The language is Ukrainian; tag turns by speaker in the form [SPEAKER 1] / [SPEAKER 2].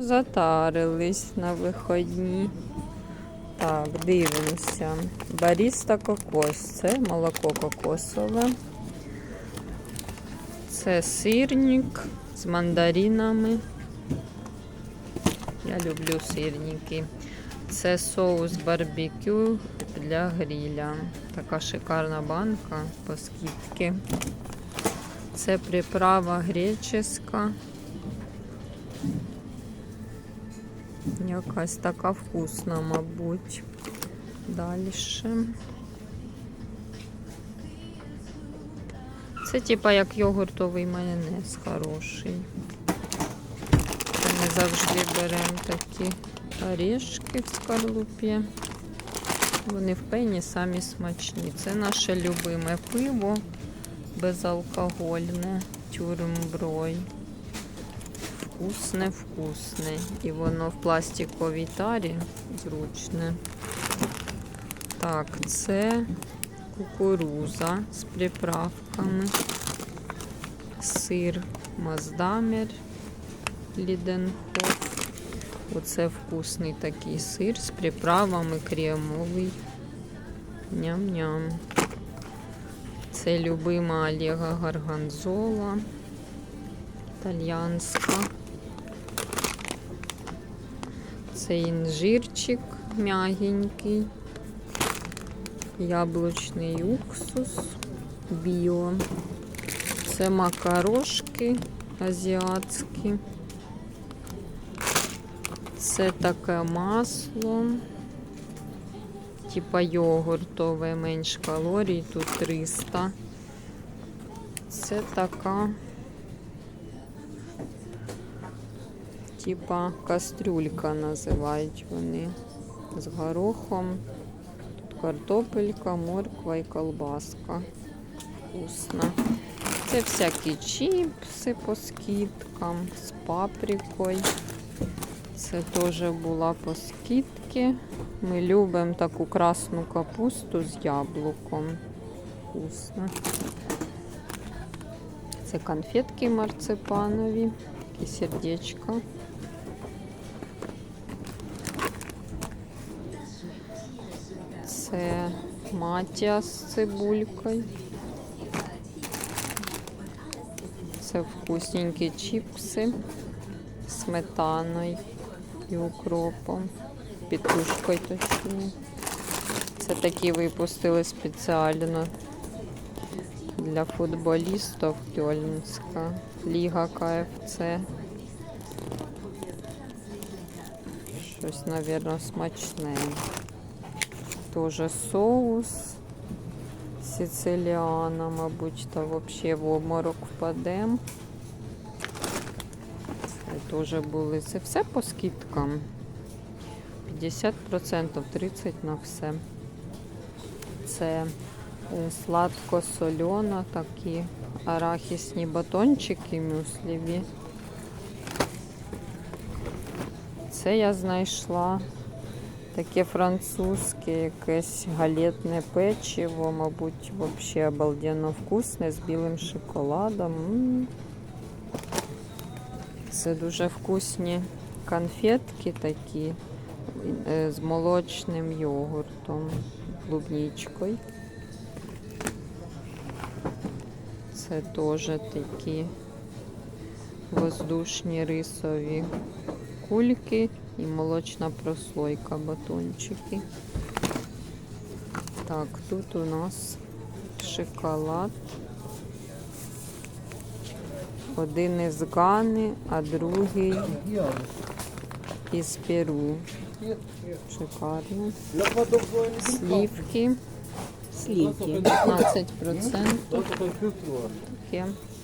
[SPEAKER 1] Затарились на виходні. Так, дивимося. Баріста кокос. Це молоко кокосове. Це сирник з мандаринами. Я люблю сирники. Це соус барбекю для гриля. Така шикарна банка по скидці. Це приправа греческа. Якась така вкусна, мабуть. Далі. Це типа як йогуртовий майонез хороший. Це ми завжди беремо такі орешки в скорлупі. Вони в пені самі смачні. Це наше любиме пиво безалкогольне, тюрмброй. Вкусне, вкусне. І воно в пластиковій тарі зручне. Так, це кукуруза з приправками, сир Маздамер Ліденхоф. Оце вкусний такий сир з приправами кремовий. Ням-ням. Це любима Олега Гарганзола. Італьянська. Це інжирчик м'ягенький. Яблучний уксус біо. Це макарошки азіатські. Це таке масло. Типа йогуртове, менш калорій, тут 300. Це така, типа кастрюлька називають вони з горохом. Тут картопелька, морква і колбаска. Вкусно. Це всякі чіпси по скидкам з паприкою. Це теж була по скидці. Ми любимо таку красну капусту з яблуком. Вкусно. Це конфетки марципанові, такі сердечка. Це матія з цибулькою. Це вкусненькі чіпси сметаною і укропом, петрушкою точніше. Це такі випустили спеціально для футболістів Кьольнська, Ліга КФЦ. Щось, мабуть, смачне. Тоже соус сициліана, мабуть, та взагалі в обморок впадемо. Це теж були. Це все по скидкам. 50%, 30% на все. Це е, сладко-сольона, такі арахісні батончики мюсліві. Це я знайшла таке французьке якесь галетне печиво, мабуть, взагалі обалденно вкусне з білим шоколадом. Це дуже вкусні конфетки такі е, з молочним йогуртом, клубничкою. Це теж такі воздушні рисові кульки і молочна прослойка батончики. Так, тут у нас шоколад. Один із Гани, а другий із Перу. Шикарно. Сливки. Сливки. 15%. Таке.